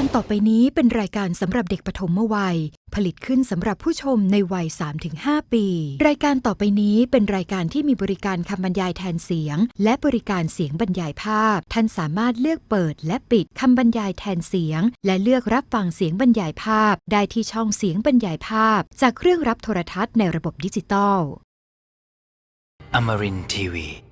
การต่อไปนี้เป็นรายการสำหรับเด็กปฐมวัย ผลิตขึ้นสำหรับผู้ชมในวัย 3-5 ปี รายการต่อไปนี้เป็นรายการที่มีบริการคำบรรยายแทนเสียง และบริการเสียงบรรยายภาพ ท่านสามารถเลือกเปิดและปิดคำบรรยายแทนเสียง และเลือกรับฟังเสียงบรรยายภาพ ได้ที่ช่องเสียงบรรยายภาพ จากเครื่องรับโทรทัศน์ในระบบดิจิตอล Amarin Tiwi.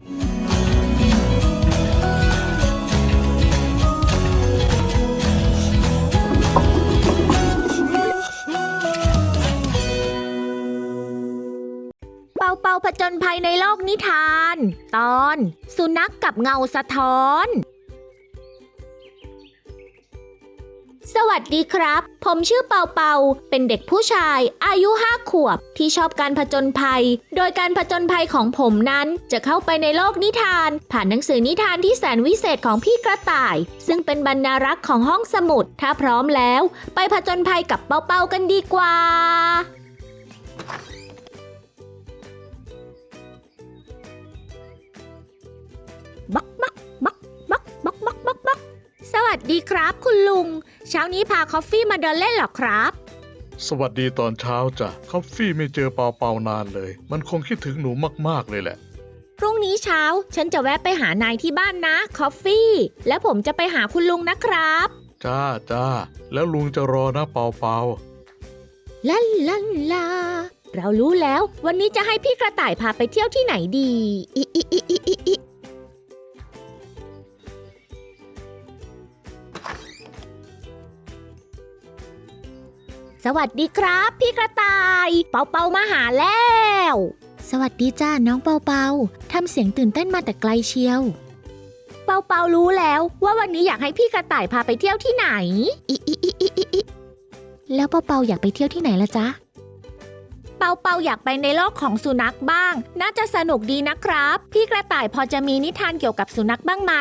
เป่าเป่าผจญภัยในโลกนิทาน ตอน สุนัขกกับเงาสะท้อน สวัสดีครับ ผมชื่อเปาเปา เป็นเด็กผู้ชาย อายุห้าขวบ ที่ชอบการผจญภัย โดยการผจญภัยของผมนั้นจะเข้าไปในโลกนิทาน ผ่านหนังสือนิทานที่แสนวิเศษของพี่กระต่าย ซึ่งเป็นบรรณารักษ์ของห้องสมุด ถ้าพร้อมแล้ว ไปผจญภัยกับเปาเปากันดีกว่า บักบักบักบักบักบักบักบักสวัสดีครับ คุณลุง เช้านี้พาคอฟฟี่มาเดินเล่นเหรอครับ สวัสดีตอนเช้าจ้ะคอฟฟี่ไม่เจอเปาเปานานเลย มันคงคิดถึงหนูมากๆเลยแหละ พรุ่งนี้เช้าฉันจะแวะไปหานายที่บ้านนะคอฟฟี่ แล้วผมจะไปหาคุณลุงนะครับ จ้าจ้าแล้วลุงจะรอนะเปาเปาลาลาลา เรารู้แล้ว วันนี้จะให้พี่กระต่ายพาไปเที่ยวที่ไหนดีอิอิอิอิอิ สวัสดีครับ พี่กระต่าย เปาเปามาหาแล้ว สวัสดีจ้าน้องเปาเปาทำเสียงตื่นเต้นมาแต่ไกลเชียว เปาเปารู้แล้วว่าวันนี้อยากให้พี่กระต่ายพาไปเที่ยวที่ไหนอิอิอิอิอิอิแล้วเปาเปาอยากไปเที่ยวที่ไหนละจ๊ะเปาเปาอยากไปในโลกของสุนัขบ้าง น่าจะสนุกดีนะครับ พี่กระต่ายพอจะมีนิทานเกี่ยวกับสุนัขบ้างไหม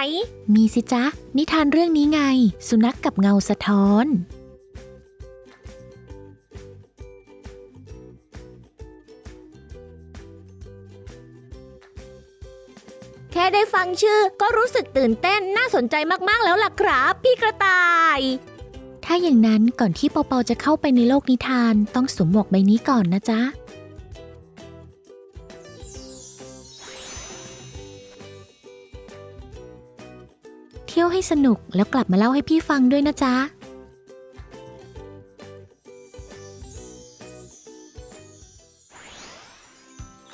มีสิจ๊ะ นิทานเรื่องนี้ไง สุนัขกกับเงาสะท้อน ได้ฟังชื่อ ก็รู้สึกตื่นเต้นน่าสนใจมากๆแล้วล่ะครับ พี่กระต่าย ถ้าอย่างนั้นก่อนที่เปาเปาจะเข้าไปในโลกนิทานต้องสวมหมวกใบนี้ก่อนนะจ๊ะ เที่ยวให้สนุกแล้วกลับมาเล่าให้พี่ฟังด้วยนะจ๊ะ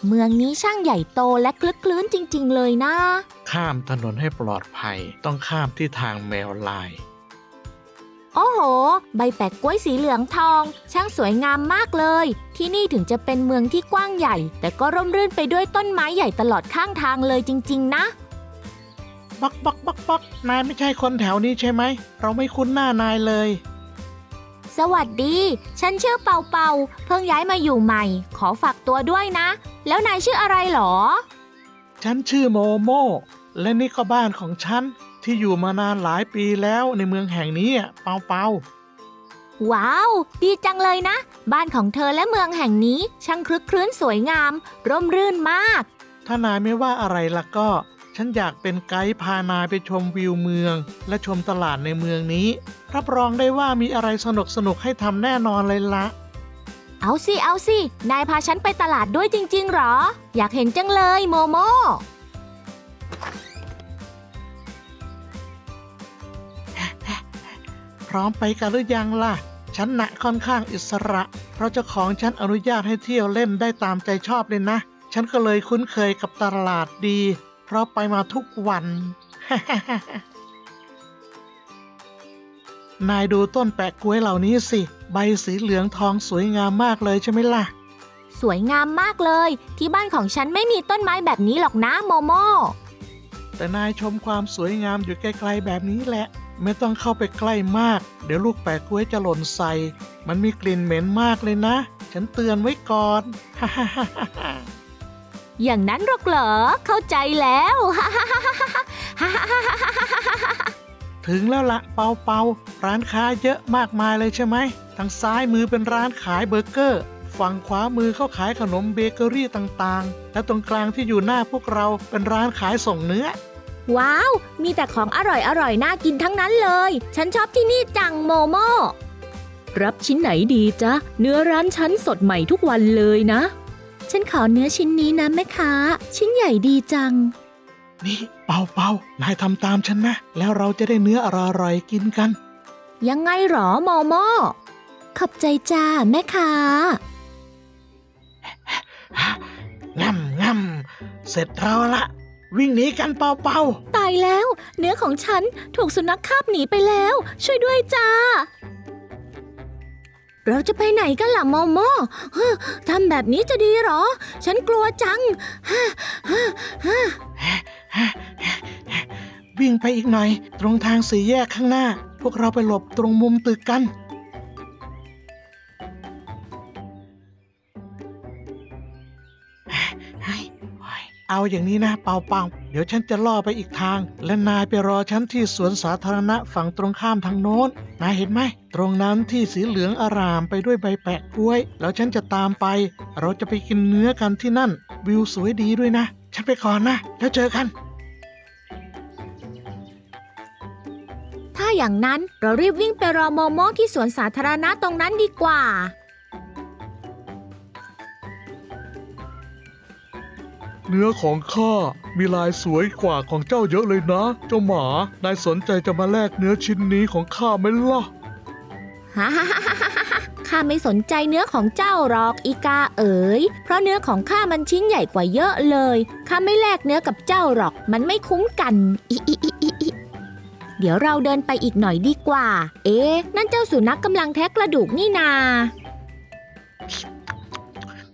เมืองนี้ช่างใหญ่โตและคลึกคลื้นจริง ๆ เลยนะ ข้ามถนนให้ปลอดภัย ต้องข้ามที่ทางแมวลาย โอ้โห ใบแปะกล้วยสีเหลืองทอง ช่างสวยงามมากเลย ที่นี่ถึงจะเป็นเมืองที่กว้างใหญ่ แต่ก็ร่มรื่นไปด้วยต้นไม้ใหญ่ตลอดข้างทางเลยจริง ๆ นะบักบักบักบักนายไม่ใช่คนแถวนี้ใช่ไหม เราไม่คุ้นหน้านายเลย สวัสดี ฉันชื่อเปาเปา เพิ่งย้ายมาอยู่ใหม่ ขอฝากตัวด้วยนะ แล้วนายชื่ออะไรหรอ ฉันชื่อโมโม และนี่ก็บ้านของฉัน ที่อยู่มานานหลายปีแล้วในเมืองแห่งนี้อะเปาเปาว้าว ดีจังเลยนะ บ้านของเธอและเมืองแห่งนี้ ช่างคลึกคลื้นสวยงาม ร่มรื่นมาก ถ้านายไม่ว่าอะไรล่ะก็ ฉันอยากเป็นไกด์พานายไปชมวิวเมือง และชมตลาดในเมืองนี้ รับรองได้ว่ามีอะไรสนุกสนุกๆให้ทำแน่นอนเลยละ เอาสิ เอาสิ นายพาฉันไปตลาดด้วยจริง ๆ หรอ อยากเห็นจังเลยโมโม พร้อมไปกันหรือยังล่ะ ฉันน่ะค่อนข้างอิสระ เพราะเจ้าของฉันอนุญาตให้เที่ยวเล่นได้ตามใจชอบเลยนะ ฉันก็เลยคุ้นเคยกับตลาดดี เพราะไปมาทุกวัน นายดูต้นแปะกล้วยเหล่านี้สิ ใบสีเหลืองทองสวยงามมากเลยใช่ไหมล่ะ สวยงามมากเลย ที่บ้านของฉันไม่มีต้นไม้แบบนี้หรอกนะโมโม แต่นายชมความสวยงามอยู่ไกลๆแบบนี้แหละ ไม่ต้องเข้าไปใกล้มาก เดี๋ยวลูกแปะกล้วยจะหล่นใส่ มันมีกลิ่นเหม็นมากเลยนะ ฉันเตือนไว้ก่อน อย่างนั้นหรอกเหรอ เข้าใจแล้วถึงแล้วละเปาเปาร้านค้าเยอะมากมายเลยใช่ไหม ทางซ้ายมือเป็นร้านขายเบอร์เกอร์ ฝั่งขวามือเขาขายขนมเบเกอรี่ต่างๆ และตรงกลางที่อยู่หน้าพวกเราเป็นร้านขายส่งเนื้อ ว้าว มีแต่ของอร่อยอร่อยน่ากินทั้งนั้นเลย ฉันชอบที่นี่จังโมโมรับชิ้นไหนดีจ๊ะ เนื้อร้านฉันสดใหม่ทุกวันเลยนะ ฉันขอเนื้อชิ้นนี้นะแม่ค้า ชิ้นใหญ่ดีจัง นี่เปาเปานายทำตามฉันนะ แล้วเราจะได้เนื้ออร่อยๆกินกัน ยังไงหรอโมโมขอบใจจ้าแม่ค้าง่ำง่ำเสร็จเราละ วิ่งหนีกันเปาเปาตายแล้ว เนื้อของฉันถูกสุนัขคาบหนีไปแล้ว ช่วยด้วยจ้า เราจะไปไหนกันล่ะโมโมทำแบบนี้จะดีหรอ ฉันกลัวจัง วิ่งไปอีกหน่อย ตรงทางสี่แยกข้างหน้า พวกเราไปหลบตรงมุมตึกกัน เอาอย่างนี้นะเป่าเปา เดี๋ยวฉันจะล่อไปอีกทาง และนายไปรอฉันที่สวนสาธารณะฝั่งตรงข้ามทางโน้น นายเห็นไหม ตรงนั้นที่สีเหลืองอารามไปด้วยใบแปะกล้วย แล้วฉันจะตามไป เราจะไปกินเนื้อกันที่นั่น วิวสวยดีด้วยนะ ฉันไปก่อนนะ แล้วเจอกัน ถ้าอย่างนั้นเรารีบวิ่งไปรอโมโมที่สวนสาธารณะตรงนั้นดีกว่า เนื้อของข้ามีลายสวยกว่าของเจ้าเยอะเลยนะ เจ้าหมา นายสนใจจะมาแลกเนื้อชิ้นนี้ของข้าไหมล่ะฮ่าฮ่าฮ่าฮ่าฮ่าฮ่าข้าไม่สนใจเนื้อของเจ้าหรอกอีกาเอ๋ย เพราะเนื้อของข้ามันชิ้นใหญ่กว่าเยอะเลย ข้าไม่แลกเนื้อกับเจ้าหรอก มันไม่คุ้มกันอิอิอิอิอิเดี๋ยวเราเดินไปอีกหน่อยดีกว่า เอ๊ะ นั่นเจ้าสุนัขกำลังแทะกระดูกนี่นา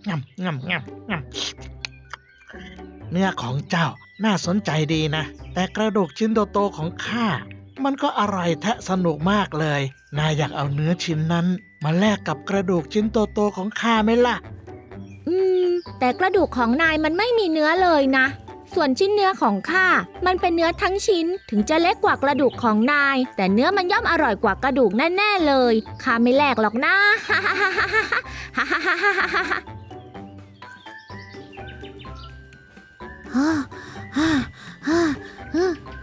งำงำงำงำ เนื้อของเจ้าน่าสนใจดีนะ แต่กระดูกชิ้นโตๆของข้า มันก็อร่อยแทะสนุกมากเลย นายอยากเอาเนื้อชิ้นนั้น มาแลกกับกระดูกชิ้นโตๆของข้าไหมล่ะ อืม แต่กระดูกของนายมันไม่มีเนื้อเลยนะ ส่วนชิ้นเนื้อของข้า มันเป็นเนื้อทั้งชิ้น ถึงจะเล็กกว่ากระดูกของนาย แต่เนื้อมันย่อมอร่อยกว่ากระดูกแน่ๆเลย ข้าไม่แลกหรอกนะฮ่าฮ่าฮ่าฮ่าฮ่าฮ่าฮ่าฮ่า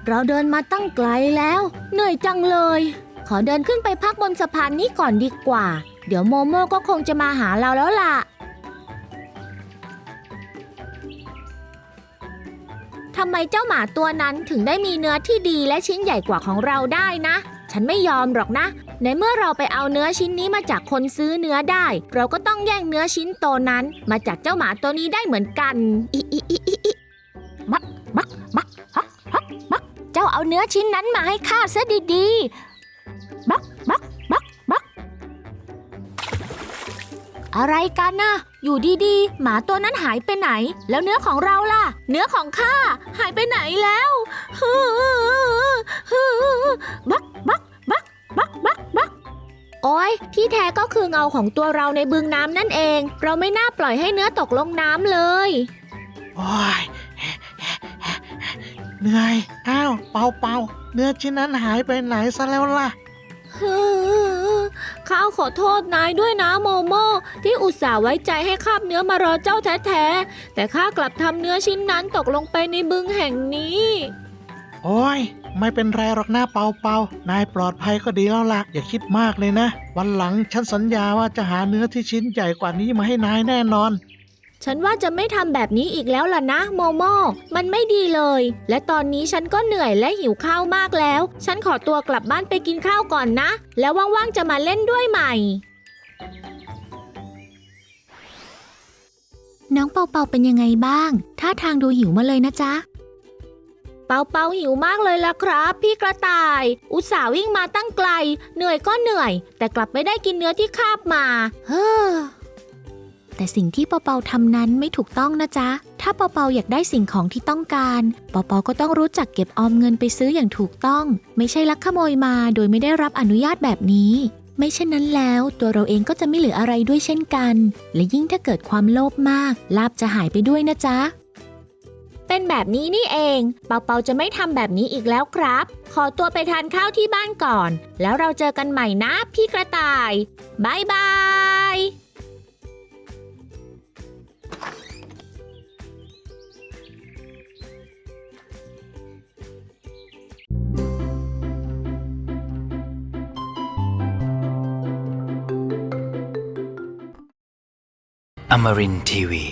เราเดินมาตั้งไกลแล้ว เหนื่อยจังเลย ขอเดินขึ้นไปพักบนสะพานนี้ก่อนดีกว่า เดี๋ยวโมโม่ก็คงจะมาหาเราแล้วล่ะทำไมเจ้าหมาตัวนั้นถึงได้มีเนื้อที่ดีและชิ้นใหญ่กว่าของเราได้นะ ฉันไม่ยอมหรอกนะ ในเมื่อเราไปเอาเนื้อชิ้นนี้มาจากคนซื้อเนื้อได้ เราก็ต้องแย่งเนื้อชิ้นโตนั้น มาจากเจ้าหมาตัวนี้ได้เหมือนกัน อิอิอิ เนื้อชิ้นนั้นมาให้ข้าซะดีๆ บักบักบักบัก อะไรกันนะอยู่ดีๆ หมาตัวนั้นหายไปไหน แล้วเนื้อของเราล่ะ เนื้อของข้าหายไปไหนแล้วบักบักบักบักบักบักโอ้ยที่แท้ก็คือเงาของตัวเราในบึงน้ำนั่นเอง เราไม่น่าปล่อยให้เนื้อตกลงน้ำเลยโอ้ย เหนื่อย อ้าว เปาเปาเนื้อชิ้นนั้นหายไปไหนซะแล้วล่ะข้าขอโทษนายด้วยนะโมโม ที่อุตส่าห์ไว้ใจให้คาบเนื้อมารอเจ้าแท้ๆ แต่ข้ากลับทำเนื้อชิ้นนั้นตกลงไปในบึงแห่งนี้ โอ้ย ไม่เป็นไรหรอกนะเปาเปานายปลอดภัยก็ดีแล้วล่ะ อย่าคิดมากเลยนะ วันหลังฉันสัญญาว่าจะหาเนื้อที่ชิ้นใหญ่กว่านี้มาให้นายแน่นอน ฉันว่าจะไม่ทำแบบนี้อีกแล้วล่ะนะโมโม มันไม่ดีเลย และตอนนี้ฉันก็เหนื่อยและหิวข้าวมากแล้ว ฉันขอตัวกลับบ้านไปกินข้าวก่อนนะ แล้วว่างๆจะมาเล่นด้วยใหม่ น้องเปาเปาเป็นยังไงบ้าง ท่าทางดูหิวมาเลยนะจ๊ะ เปาเปาหิวมากเลยล่ะครับ พี่กระต่าย อุตส่าห์วิ่งมาตั้งไกล เหนื่อยก็เหนื่อย แต่กลับไม่ได้กินเนื้อที่คาบมา เฮ้อ แต่สิ่งที่เปาเปาทำนั้นไม่ถูกต้องนะจ๊ะ ถ้าเปาเปาอยากได้สิ่งของที่ต้องการเปาเปาก็ต้องรู้จักเก็บออมเงินไปซื้ออย่างถูกต้อง ไม่ใช่ลักขโมยมาโดยไม่ได้รับอนุญาตแบบนี้ ไม่เช่นนั้นแล้วตัวเราเองก็จะไม่เหลืออะไรด้วยเช่นกัน และยิ่งถ้าเกิดความโลภมาก ลาบจะหายไปด้วยนะจ๊ะเป็นแบบนี้นี่เอง เปาเปาจะไม่ทำแบบนี้อีกแล้วครับ ขอตัวไปทานข้าวที่บ้านก่อน แล้วเราเจอกันใหม่นะพี่กระต่ายบายบาย Amarin TV.